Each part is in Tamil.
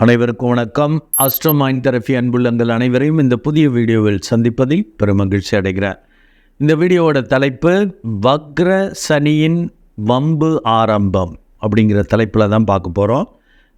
அனைவருக்கும் வணக்கம். அஸ்ட்ரோ மைண்ட் தெரபி அன்புள்ளங்கள் அனைவரையும் இந்த புதிய வீடியோவில் சந்திப்பதில் பெருமகிழ்ச்சி அடைகிறேன். இந்த வீடியோவோட தலைப்பு வக்ர சனியின் வம்பு ஆரம்பம் அப்படிங்கிற தலைப்பில் தான் பார்க்க போகிறோம்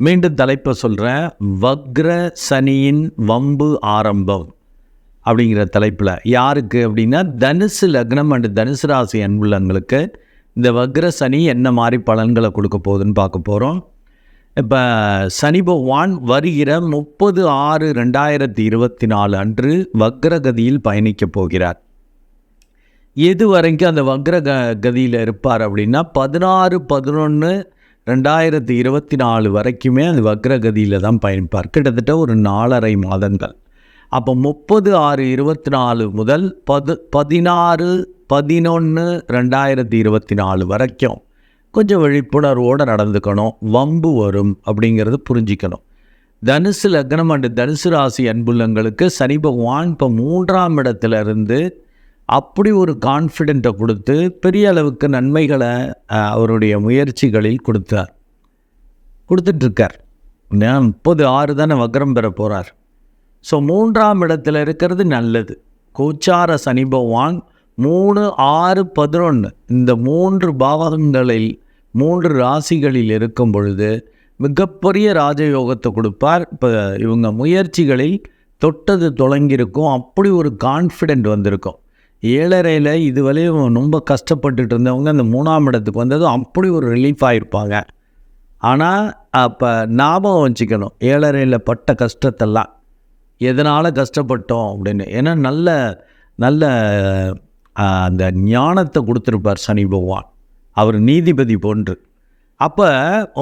மீண்டும் தலைப்பை சொல்கிறேன் வக்ர சனியின் வம்பு ஆரம்பம் அப்படிங்கிற தலைப்பில். யாருக்கு அப்படின்னா தனுசு லக்னம் அண்டு தனுசு ராசி அன்புள்ளங்களுக்கு இந்த வக்ர சனி என்ன மாதிரி பலன்களை கொடுக்க போகுதுன்னு பார்க்க போகிறோம் இப்போ சனி பகவான் வருகிற முப்பது ஆறு ரெண்டாயிரத்தி இருபத்தி நாலு அன்று வக்ரகதியில் பயணிக்கப் போகிறார். எது வரைக்கும் அந்த வக்ர க கதியில் இருப்பார் அப்படின்னா பதினாறு பதினொன்று ரெண்டாயிரத்தி இருபத்தி நாலு வரைக்குமே அந்த வக்ரகதியில் தான் பயணிப்பார். கிட்டத்தட்ட ஒரு நாலரை மாதங்கள். அப்போ முப்பது ஆறு இருபத்தி நாலு முதல் பது பதினாறு பதினொன்று ரெண்டாயிரத்தி இருபத்தி நாலு வரைக்கும் கொஞ்சம் விழிப்புணர்வோடு நடந்துக்கணும். வம்பு வரும் அப்படிங்கிறது புரிஞ்சிக்கணும். தனுசு லக்னம் அண்டு தனுசு ராசி அன்புள்ளங்களுக்கு சனி பகவான் இப்போ மூன்றாம் இடத்துல இருந்து அப்படி ஒரு கான்ஃபிடென்ட்டை கொடுத்து பெரிய அளவுக்கு நன்மைகளை அவருடைய முயற்சிகளில் கொடுத்தார். கொடுத்துட்ருக்கார். முப்பது ஆறு தானே வக்ரம் பெற போகிறார் ஸோ மூன்றாம் இடத்துல இருக்கிறது நல்லது. கோச்சார சனி பகவான் மூணு ஆறு பதினொன்று இந்த மூன்று பாவகங்களில் மூன்று ராசிகளில் இருக்கும் பொழுது மிகப்பெரிய ராஜயோகத்தை கொடுப்பார். இப்போ இவங்க முயற்சிகளில் தொட்டது தொடங்கியிருக்கும். அப்படி ஒரு கான்ஃபிடென்ட் வந்திருக்கும். ஏழரையில் இதுவரையும் ரொம்ப கஷ்டப்பட்டுட்டு இருந்தவங்க அந்த மூணாம் இடத்துக்கு வந்ததும் அப்படி ஒரு ரிலீஃப் ஆகிருப்பாங்க ஆனால் அப்போ ஞாபகம் வச்சுக்கணும். ஏழரையில் பட்ட கஷ்டத்தெல்லாம் எதனால் கஷ்டப்பட்டோம் அப்படின்னு. ஏன்னா நல்ல நல்ல அந்த ஞானத்தை கொடுத்துருப்பார் சனி பகவான். அவர் நீதிபதி போன்று. அப்போ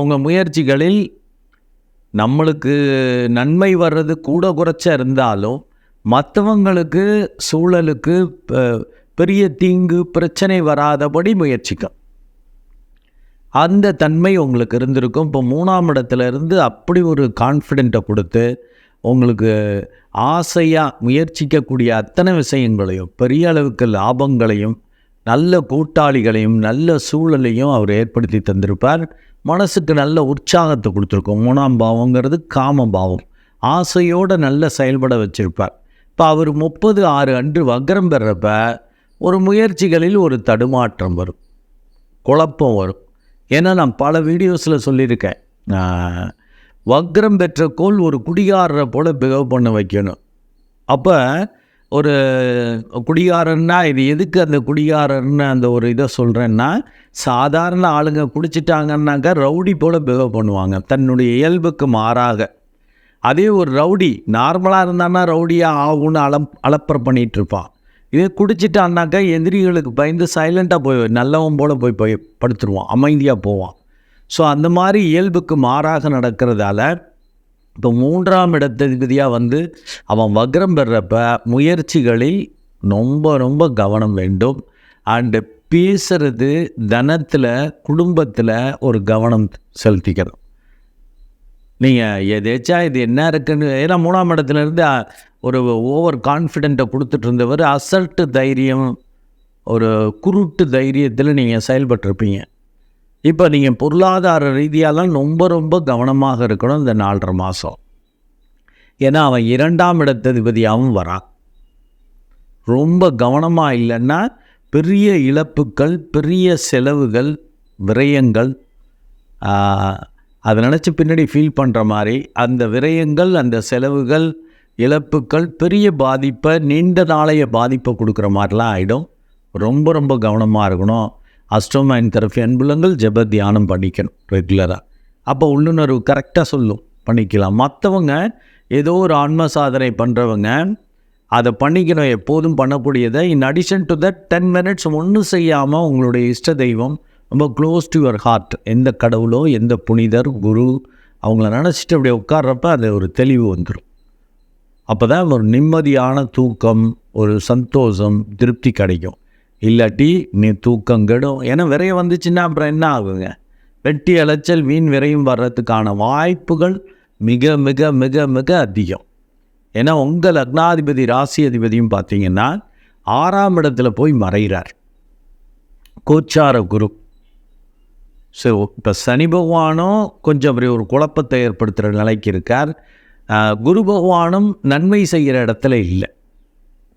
உங்கள் முயற்சிகளில் நம்மளுக்கு நன்மை வர்றது கூட குறைச்ச இருந்தாலும் மற்றவங்களுக்கு சூழலுக்கு பெரிய தீங்கு பிரச்சனை வராதபடி முயற்சிக்கும். அந்த தன்மை உங்களுக்கு இருந்திருக்கும். இப்போ மூணாம் இடத்துல இருந்து அப்படி ஒரு கான்ஃபிடென்ட்டை கொடுத்து உங்களுக்கு ஆசையாக முயற்சிக்கக்கூடிய அத்தனை விஷயங்களையும் பெரிய அளவுக்கு லாபங்களையும் நல்ல கூட்டாளிகளையும் நல்ல சூழலையும் அவர் ஏற்படுத்தி தந்திருப்பார். மனசுக்கு நல்ல உற்சாகத்தை கொடுத்துருக்கோம். மூணாம் பாவங்கிறது காம பாவம். ஆசையோடு நல்ல செயல்பட வச்சிருப்பார். இப்போ அவர் முப்பது ஆறு அன்று வக்ரம் பெறப்ப ஒரு முயற்சிகளில் ஒரு தடுமாற்றம் வரும். குழப்பம் வரும். ஏன்னா நான் பல வீடியோஸில் சொல்லியிருக்கேன். வக்ரம் பெற்ற கோல் ஒரு குடிகாரரை போல் பிஹேவ் பண்ண வைக்கணும். அப்போ ஒரு குடிகாரன்னா இது எதுக்கு அந்த குடிகாரன்னு அந்த ஒரு இதை சொல்கிறேன்னா சாதாரண ஆளுங்க குடிச்சிட்டாங்கன்னாக்கா ரவுடி போல் பிஹேவ் பண்ணுவாங்க. தன்னுடைய இயல்புக்கு மாறாக. அதே ஒரு ரவுடி நார்மலாக இருந்தான்னா ரவுடியாக ஆகும்னு அலம் அலப்பர் பண்ணிகிட்ருப்பான் இதே குடிச்சிட்டான்னாக்கா எதிரிகளுக்கு பயந்து சைலண்ட்டாக போய் நல்லவன் போல் போய் போய் படுத்துருவான் அமைதியாக போவான். ஸோ அந்த மாதிரி இயல்புக்கு மாறாக நடக்கிறதால இப்போ மூன்றாம் இடத்ததிபதியாக வந்து அவன் வக்ரம் பெறப்ப முயற்சிகளில் ரொம்ப ரொம்ப கவனம் வேண்டும். அண்டு பேசுறது தனத்தில் குடும்பத்தில் ஒரு கவனம் செலுத்திக்கணும். நீங்கள் எதேச்சா இது என்ன இருக்குன்னு ஏன்னா மூணாம் இடத்துல இருந்து ஒரு ஓவர் கான்ஃபிடென்ட்டை கொடுத்துட்டு இருந்தவர் அசல்ட்டு தைரியம் ஒரு குருட்டு தைரியத்தில் நீங்கள் செயல்பட்டிருப்பீங்க. இப்போ நீங்கள் பொருளாதார ரீதியாலாம் ரொம்ப ரொம்ப கவனமாக இருக்கணும் இந்த நாலரை மாதம் ஏன்னா அவன் இரண்டாம் இடத்ததிபதியாகவும் வரான். ரொம்ப கவனமாக இல்லைன்னா பெரிய இழப்புக்கள் பெரிய செலவுகள் விரயங்கள் அதை நினச்சி பின்னாடி ஃபீல் பண்ணுற மாதிரி அந்த விரயங்கள் அந்த செலவுகள் இழப்புக்கள் பெரிய பாதிப்பை நீண்ட நாளைய பாதிப்பை கொடுக்குற மாதிரிலாம் ஆகிடும் ரொம்ப ரொம்ப கவனமாக இருக்கணும். அஸ்ட்ரோமைன் தெரஃபி அன்புலங்கள் ஜெப தியானம் பண்ணிக்கணும் ரெகுலராக அப்போ உள்ளுணர்வு கரெக்டாக சொல்லும். பண்ணிக்கலாம். மற்றவங்க ஏதோ ஒரு ஆன்ம சாதனை பண்ணுறவங்க அதை பண்ணிக்கணும். எப்போதும் பண்ணக்கூடியதை in addition to that ten minutes ஒன்றும் செய்யாமல் உங்களுடைய இஷ்ட தெய்வம் ரொம்ப க்ளோஸ் டு யுவர் ஹார்ட் எந்த கடவுளோ எந்த புனிதர் குரு அவங்கள நினச்சிட்டு அப்படியே உட்கார்றப்ப அது ஒரு தெளிவு வந்துடும் அப்போ தான் ஒரு நிம்மதியான தூக்கம் ஒரு சந்தோஷம் திருப்தி கிடைக்கும். இல்லாட்டி நீ தூக்கம் கெடும். ஏன்னா விரைய வந்துச்சுன்னா அப்புறம் என்ன ஆகுங்க? வெட்டி அலைச்சல் வீண் விரையும் வர்றதுக்கான வாய்ப்புகள் மிக மிக மிக மிக அதிகம். ஏன்னா உங்கள் லக்னாதிபதி ராசி அதிபதியும் பார்த்தீங்கன்னா ஆறாம் இடத்துல போய் மறைகிறார். கோச்சார குரு. ஸோ இப்போ சனி பகவானும் கொஞ்சம் அப்படி ஒரு குழப்பத்தை ஏற்படுத்துகிற நிலைக்கு இருக்கார். குரு பகவானும் நன்மை செய்கிற இடத்துல இல்லை.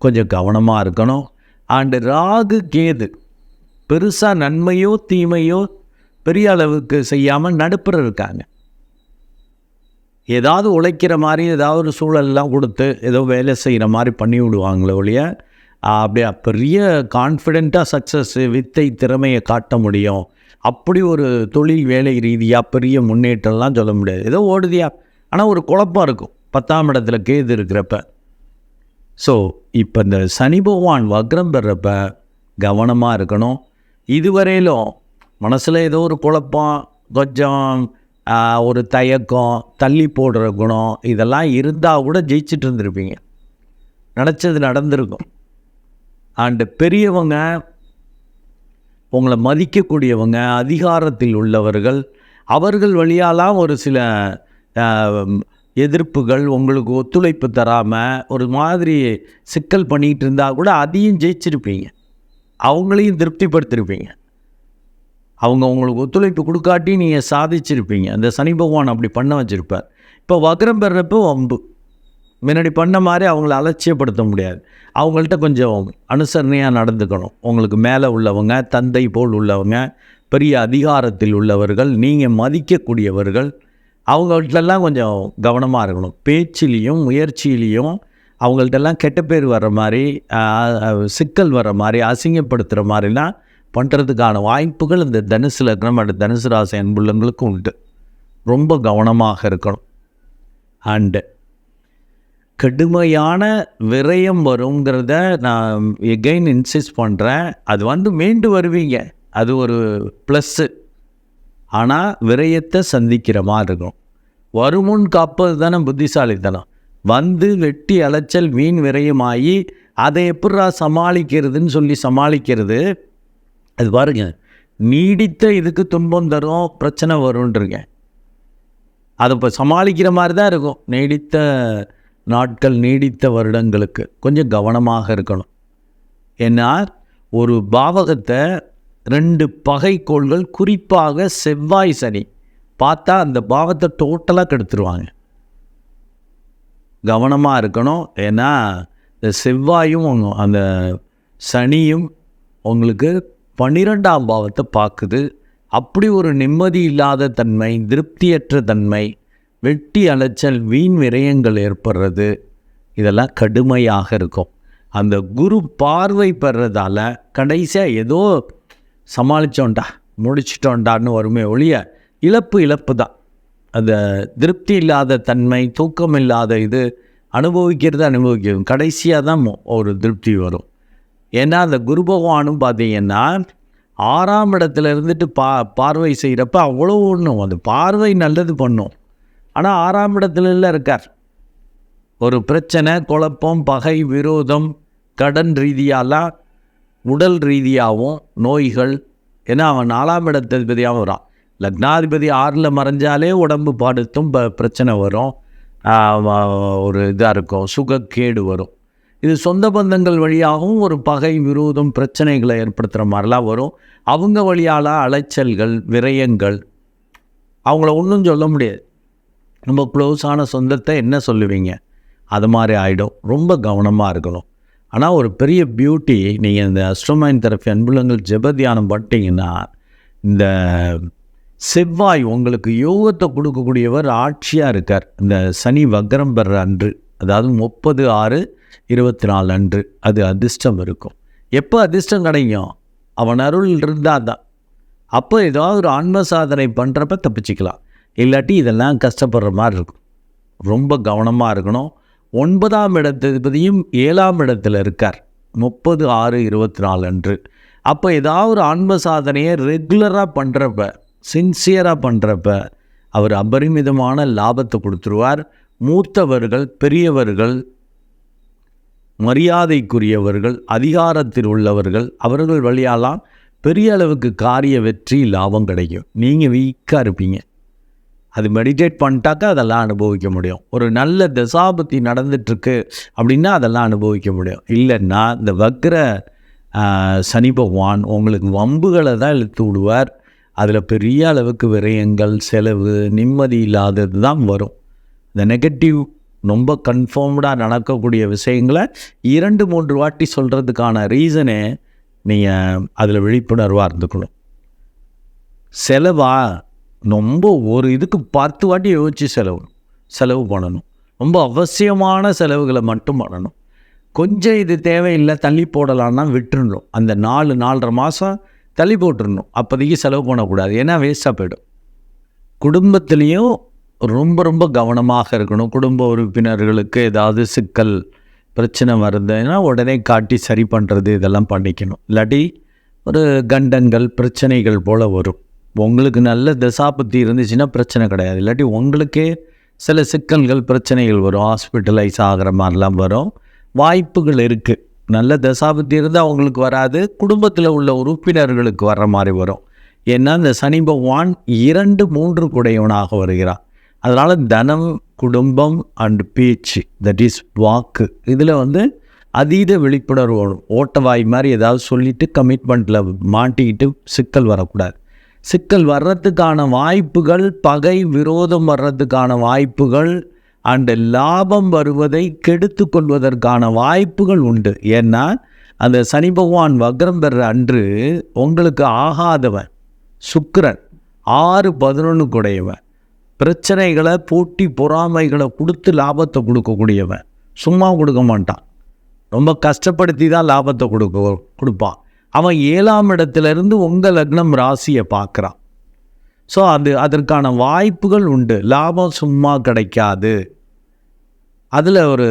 கொஞ்சம் கவனமாக இருக்கணும். அண்டு ராகு கேது. பெருசாக நன்மையோ தீமையோ பெரிய அளவுக்கு செய்யாமல் நடுப்புற இருக்காங்க. ஏதாவது உழைக்கிற மாதிரி ஏதாவது ஒரு சூழல்லாம் கொடுத்து ஏதோ வேலை செய்கிற மாதிரி பண்ணி விடுவாங்களே ஒழிய அப்படியே பெரிய கான்ஃபிடெண்ட்டாக சக்ஸஸ் வித்தை திறமையை காட்ட முடியும். அப்படி ஒரு தொழில் வேலை ரீதியாக பெரிய முன்னேற்றம்லாம் சொல்ல முடியாது. ஏதோ ஓடுதியா. ஆனால் ஒரு குழப்பம் இருக்கும். பத்தாம் இடத்துல கேது இருக்கிறப்ப. ஸோ இப்போ இந்த சனி பகவான் வக்ரம் பெறப்ப கவனமாக இருக்கணும். இதுவரையிலும் மனசில் ஏதோ ஒரு குழப்பம் கொஞ்சம் ஒரு தயக்கம் தள்ளி போடுற குணம் இதெல்லாம் இருந்தால் கூட ஜெயிச்சிட்டு இருந்திருப்பீங்க. நினச்சது நடந்திருக்கும். அண்டு பெரியவங்க உங்களை மதிக்கக்கூடியவங்க அதிகாரத்தில் உள்ளவர்கள் அவர்கள் வழியாலாம் ஒரு சில எதிர்ப்புகள் உங்களுக்கு ஒத்துழைப்பு தராமல் ஒரு மாதிரி சிக்கல் பண்ணிகிட்டு இருந்தால் கூட அதையும் ஜெயிச்சிருப்பீங்க. அவங்களையும் திருப்திப்படுத்திருப்பீங்க. அவங்க உங்களுக்கு ஒத்துழைப்பு கொடுக்காட்டி நீங்கள் சாதிச்சிருப்பீங்க. அந்த சனி பகவான் அப்படி பண்ண வச்சுருப்பார். இப்போ வக்ரம் பெறப்போ வம்பு முன்னாடி பண்ண மாதிரி அவங்கள அலட்சியப்படுத்த முடியாது. அவங்கள்ட்ட கொஞ்சம் அனுசரணையாக நடந்துக்கணும். உங்களுக்கு மேலே உள்ளவங்க தந்தை போல் உள்ளவங்க பெரிய அதிகாரத்தில் உள்ளவர்கள் நீங்கள் மதிக்கக்கூடியவர்கள் அவங்கள்ட்டெல்லாம் கொஞ்சம் கவனமாக இருக்கணும். பேச்சிலையும் முயற்சியிலையும் அவங்கள்ட்டெல்லாம் கெட்ட பேர் வர்ற மாதிரி சிக்கல் வர்ற மாதிரி அசிங்கப்படுத்துகிற மாதிரிலாம் பண்ணுறதுக்கான வாய்ப்புகள் இந்த தனுசு லக்னம் அல்லது தனுசு ராசி அன்புள்ளங்களுக்கு உண்டு. ரொம்ப கவனமாக இருக்கணும். அண்டு கடுமையான விரயம் வருங்கிறத நான் எகைன் இன்சிஸ்ட் பண்ணுறேன் அது வந்து மீண்டு வருவீங்க. அது ஒரு ப்ளஸ்ஸு ஆனால் விரயத்தை சந்திக்கிற மாதிரி இருக்கும். வருமுன் காப்பது தானே புத்திசாலித்தனம். வந்து வெட்டி அலைச்சல் வீண் விரயமாகி அதை எப்படா சமாளிக்கிறதுன்னு சொல்லி சமாளிக்கிறது? அது பாருங்க நீடித்த இதுக்கு துன்பம் தரும் பிரச்சனை வரும்ன்றீங்க. அதை இப்போ சமாளிக்கிற மாதிரி தான் இருக்கும். நீடித்த நாட்கள் நீடித்த வருடங்களுக்கு கொஞ்சம் கவனமாக இருக்கணும். ஏன்னா ஒரு பாவகத்தை ரெண்டு பகைக்கோள்கள் குறிப்பாக செவ்வாய் சனி. பார்த்தா அந்த பாவத்தை டோட்டலாக கெடுத்துருவாங்க. கவனமாக இருக்கணும். ஏன்னா இந்த செவ்வாயும் அந்த சனியும் உங்களுக்கு பன்னிரெண்டாம் பாவத்தை பார்க்குது. அப்படி ஒரு நிம்மதி இல்லாத தன்மை திருப்தியற்ற தன்மை வெட்டி அலைச்சல் வீண் விரயங்கள் ஏற்படுறது இதெல்லாம் கடுமையாக இருக்கும். அந்த குரு பார்வை பெறதால கடைசியாக ஏதோ சமாளித்தோண்டா முடிச்சிட்டோண்டான்னு வருமே ஒழிய இழப்பு இழப்பு தான். அந்த திருப்தி இல்லாத தன்மை தூக்கம் இல்லாத இது அனுபவிக்கிறது அனுபவிக்கிறது. கடைசியாக தான் ஒரு திருப்தி வரும். ஏன்னா அந்த குரு பகவானும் பார்த்தீங்கன்னா ஆறாம் இடத்துல இருந்துட்டு பா பார்வை செய்கிறப்ப அவ்வளோ ஒன்றும் அந்த பார்வை நல்லது பண்ணும். ஆனால் ஆறாம் இடத்துல இருக்கார். ஒரு பிரச்சனை குழப்பம் பகை விரோதம் கடன் ரீதியாலாம் உடல் ரீதியாகவும் நோய்கள் ஏன்னா அவன் நாலாம் இடத்ததிபதியாகவும் வரான். லக்னாதிபதி ஆறில் மறைஞ்சாலே உடம்பு பாடுத்தும் ப பிரச்சனை வரும். ஒரு இதாக இருக்கும். சுகக்கேடு வரும். இது சொந்த பந்தங்கள் வழியாகவும் ஒரு பகை விரோதம் பிரச்சனைகளை ஏற்படுத்துகிற மாதிரிலாம் வரும். அவங்க வழியால் அலைச்சல்கள் விரயங்கள் அவங்கள ஒன்றும் சொல்ல முடியாது. ரொம்ப க்ளோஸான சொந்தத்தை என்ன சொல்லுவீங்க? அது மாதிரி ஆகிடும் ரொம்ப கவனமாக இருக்கணும். ஆனால் ஒரு பெரிய பியூட்டி நீங்கள் இந்த அஸ்ட்ரோமைன் தெரப்பி அன்புலங்கள் ஜெப தியானம் பண்ணிட்டீங்கன்னா இந்த செவ்வாய் உங்களுக்கு யோகத்தை கொடுக்கக்கூடியவர் ஆட்சியாக இருக்கார். இந்த சனி வக்ரம் பெற அன்று அதாவது முப்பது ஆறு இருபத்தி நாலு அன்று அது அதிர்ஷ்டம் இருக்கும். எப்போ அதிர்ஷ்டம் கிடைக்கும்? அவன் அருள் இருந்தால் தான். அப்போ ஏதாவது ஒரு ஆன்ம சாதனை பண்ணுறப்ப தப்பிச்சிக்கலாம். இல்லாட்டி இதெல்லாம் கஷ்டப்படுற மாதிரி இருக்கும். ரொம்ப கவனமாக இருக்கணும். ஒன்பதாம் இடத்ததிபதியும் ஏழாம் இடத்துல இருக்கார். முப்பது ஆறு இருபத்தி நாலு அன்று. அப்போ ஏதாவது ஒரு ஆன்ம சாதனையை ரெகுலராக பண்ணுறப்ப சின்சியராக பண்ணுறப்ப அவர் அபரிமிதமான லாபத்தை கொடுத்துருவார். மூத்தவர்கள் பெரியவர்கள் மரியாதைக்குரியவர்கள் அதிகாரத்தில் உள்ளவர்கள் அவர்கள் வழியாலாம் பெரிய அளவுக்கு காரிய வெற்றி லாபம் கிடைக்கும். நீங்கள் வீக்காக இருப்பீங்க. அது மெடிடேட் பண்ணிட்டாக்கா அதெல்லாம் அனுபவிக்க முடியும். ஒரு நல்ல தசாபத்தி நடந்துட்டுருக்கு அப்படின்னா அதெல்லாம் அனுபவிக்க முடியும். இல்லைன்னா இந்த வக்ர சனி பகவான் உங்களுக்கு வம்புகளை தான் இழுத்து விடுவார். அதில் பெரிய அளவுக்கு விரயங்கள் செலவு நிம்மதி இல்லாதது தான் வரும். இந்த நெகட்டிவ் ரொம்ப கன்ஃபார்ம்டாக நடக்கக்கூடிய விஷயங்களை இரண்டு மூன்று வாட்டி சொல்கிறதுக்கான ரீசனே நீங்கள் அதில் விழிப்புணர்வாக இருந்துக்கணும். செலவாக ரொம்ப ஒரு இதுக்கு பத்து வாட்டி யோசித்து செலவு செலவு பண்ணணும். ரொம்ப அவசியமான செலவுகளை மட்டும் பண்ணணும். கொஞ்சம் இது தேவையில்லை தள்ளி போடலான்னா விட்டுடணும் அந்த நாலு நாலரை மாதம் தள்ளி போட்டுடணும் அப்போதைக்கு செலவு பண்ணக்கூடாது. ஏன்னா வேஸ்ட்டாக போயிடும். குடும்பத்துலேயும் ரொம்ப ரொம்ப கவனமாக இருக்கணும். குடும்ப உறுப்பினர்களுக்கு ஏதாவது சிக்கல் பிரச்சனை வருதுன்னா உடனே காட்டி சரி பண்ணுறது இதெல்லாம் பண்ணிக்கணும். இல்லாட்டி ஒரு கண்டங்கள் பிரச்சனைகள் போல் வரும். உங்களுக்கு நல்ல தசாபத்தி இருந்துச்சுன்னா பிரச்சனை கிடையாது. இல்லாட்டி உங்களுக்கே சில சிக்கல்கள் பிரச்சனைகள் வரும். ஹாஸ்பிட்டலைஸ் ஆகிற மாதிரிலாம் வரும். வாய்ப்புகள் இருக்குது நல்ல தசாபத்தி இருந்தால் அவங்களுக்கு வராது. குடும்பத்தில் உள்ள உறுப்பினர்களுக்கு வர்ற மாதிரி வரும். ஏன்னா இந்த சனி பகவான் இரண்டு மூன்று குடையவனாக வருகிறான் அதனால் தனம் குடும்பம் அண்ட் பேச்சு தட் இஸ் வாக்கு இதில் வந்து அதீத விழிப்புணர்வு ஓட்டவாய் மாதிரி ஏதாவது சொல்லிவிட்டு கமிட்மெண்ட்டில் மாட்டிக்கிட்டு சிக்கல் வரக்கூடாது. சிக்கல் வர்றதுக்கான வாய்ப்புகள் பகை விரோதம் வர்றதுக்கான வாய்ப்புகள் அண்டு லாபம் வருவதை கெடுத்து கொள்வதற்கான வாய்ப்புகள் உண்டு. ஏன்னா அந்த சனி பகவான் வக்ரம் பெற அன்று உங்களுக்கு ஆகாதவன் சுக்கரன் ஆறு பதினொன்று குடையவன் பிரச்சனைகளை போட்டி பொறாமைகளை கொடுத்து லாபத்தை கொடுக்கக்கூடியவன். சும்மா கொடுக்க மாட்டான். ரொம்ப கஷ்டப்படுத்தி தான் லாபத்தை கொடுக்க கொடுப்பான். அவன் ஏழாம் இடத்துலேருந்து உங்கள் லக்னம் ராசியை பார்க்குறான். ஸோ அது அதற்கான வாய்ப்புகள் உண்டு. லாபம் சும்மா கிடைக்காது. அதில் ஒரு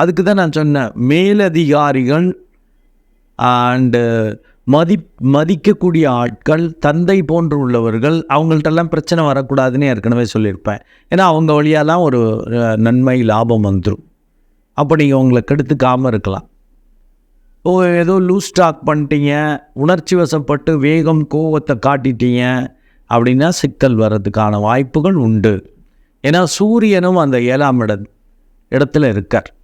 அதுக்கு தான் நான் சொன்னேன் மேலதிகாரிகள் அண்டு மதி மதிக்கக்கூடிய ஆட்கள் தந்தை போன்று உள்ளவர்கள் அவங்கள்ட்டெல்லாம் பிரச்சனை வரக்கூடாதுன்னு ஏற்கனவே சொல்லியிருப்பேன். ஏன்னா அவங்க வழியாலாம் ஒரு நன்மை லாபம் வந்துடும் அப்போ நீங்கள் உங்களை கெடுத்துக்காமல் இருக்கலாம். ஓ ஏதோ லூஸ் ஸ்டாக் பண்ணிட்டீங்க. உணர்ச்சி வசப்பட்டு வேகம் கோவத்தை காட்டிட்டீங்க. அப்படின்னா சிக்கல் வர்றதுக்கான வாய்ப்புகள் உண்டு. ஏன்னா சூரியனும் அந்த ஏழாம் இட இடத்துல இருக்கார்.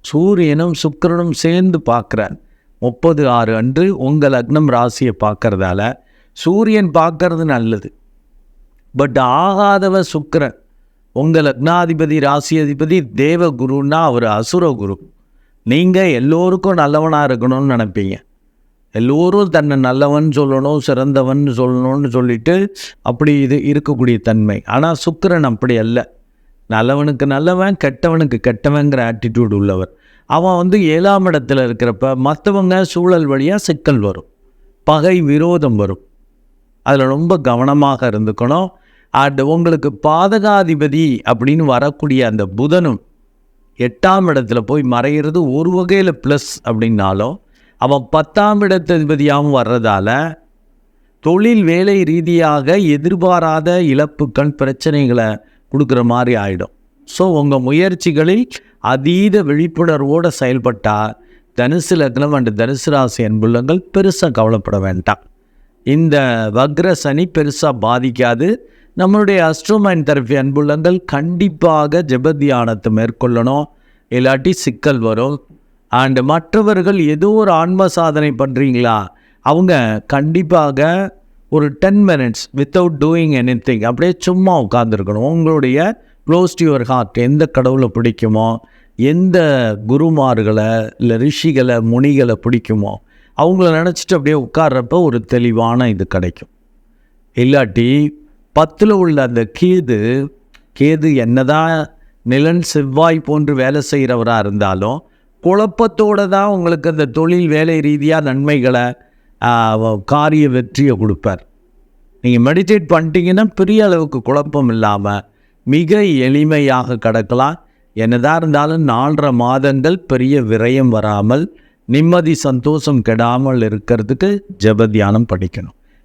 சூரியனும் சுக்கிரனும் சேர்ந்து பார்க்குறார். முப்பது ஆறு அன்று உங்கள் லக்னம் ராசியை பார்க்கறதால சூரியன் பார்க்கறது நல்லது. பட் ஆகாதவ சுக்கரன் உங்கள் லக்னாதிபதி ராசி அதிபதி தேவகுருன்னா அவர் அசுர குரு நீங்கள் எல்லோருக்கும் நல்லவனாக இருக்கணும்னு நினைப்பீங்க. எல்லோரும் தன்னை நல்லவன் சொல்லணும் சிறந்தவன் சொல்லணும்னு சொல்லிட்டு அப்படி இது இருக்கக்கூடிய தன்மை. ஆனால் சுக்கரன் அப்படி அல்ல. நல்லவனுக்கு நல்லவன் கெட்டவனுக்கு கெட்டவங்கிற ஆட்டிடியூட் உள்ளவர். அவன் வந்து ஏழாம் இடத்துல இருக்கிறப்ப மற்றவங்க சூழல் வழியாக சிக்கல் வரும். பகை விரோதம் வரும். அதில் ரொம்ப கவனமாக இருந்துக்கணும். அண்ட் உங்களுக்கு பாதகாதிபதி அப்படின்னு வரக்கூடிய அந்த புதனும் எட்டாம் இடத்துல போய் மறைகிறது ஒரு வகையில் ப்ளஸ் அப்படின்னாலும் அவன் பத்தாம் இடத்ததிபதியாகவும் வர்றதால தொழில் வேலை ரீதியாக எதிர்பாராத இழப்புக்கள் பிரச்சனைகளை கொடுக்குற மாதிரி ஆகிடும் ஸோ உங்கள் முயற்சிகளில் அதீத விழிப்புணர்வோடு செயல்பட்டால் தனுசு லக்னம் அண்டு தனுசு ராசி அன்புள்ளங்கள் பெருசாக கவலைப்பட வேண்டாம். இந்த வக்ர சனி பெருசாக பாதிக்காது. நம்மளுடைய அஸ்ட்ரோமைன் தெரப்பி அன்புள்ளங்கள் கண்டிப்பாக ஜெபத்தியானத்தை மேற்கொள்ளணும். இல்லாட்டி சிக்கல் வரும். அண்டு மற்றவர்கள் ஏதோ ஒரு ஆன்ம சாதனை பண்ணுறீங்களா அவங்க கண்டிப்பாக ஒரு ten minutes without doing anything அப்படியே சும்மா உட்காந்துருக்கணும் உங்களுடைய க்ளோஸ் டு யுவர் ஹார்ட் எந்த கடவுளை பிடிக்குமோ எந்த குருமார்களை இல்லை ரிஷிகளை முனிகளை பிடிக்குமோ அவங்கள நினச்சிட்டு அப்படியே உட்கார்றப்ப ஒரு தெளிவான இது கிடைக்கும். இல்லாட்டி பத்தில் உள்ள அந்த கேது கேது என்னதான் நிலன் செவ்வாய் போன்று வேலை செய்கிறவராக இருந்தாலும் குழப்பத்தோடு தான் உங்களுக்கு அந்த தொழில் வேலை ரீதியாக நன்மைகளை காரிய வெற்றியை கொடுப்பார். நீங்கள் மெடிடேட் பண்ணிட்டீங்கன்னா பெரிய அளவுக்கு குழப்பம் இல்லாமல் மிக எளிமையாக கடக்கலாம். என்னதான் இருந்தாலும் நாலரை மாதங்கள் பெரிய விரயம் வராமல் நிம்மதி சந்தோஷம் கெடாமல் இருக்கிறதுக்கு ஜெப தியானம் படிக்கணும்.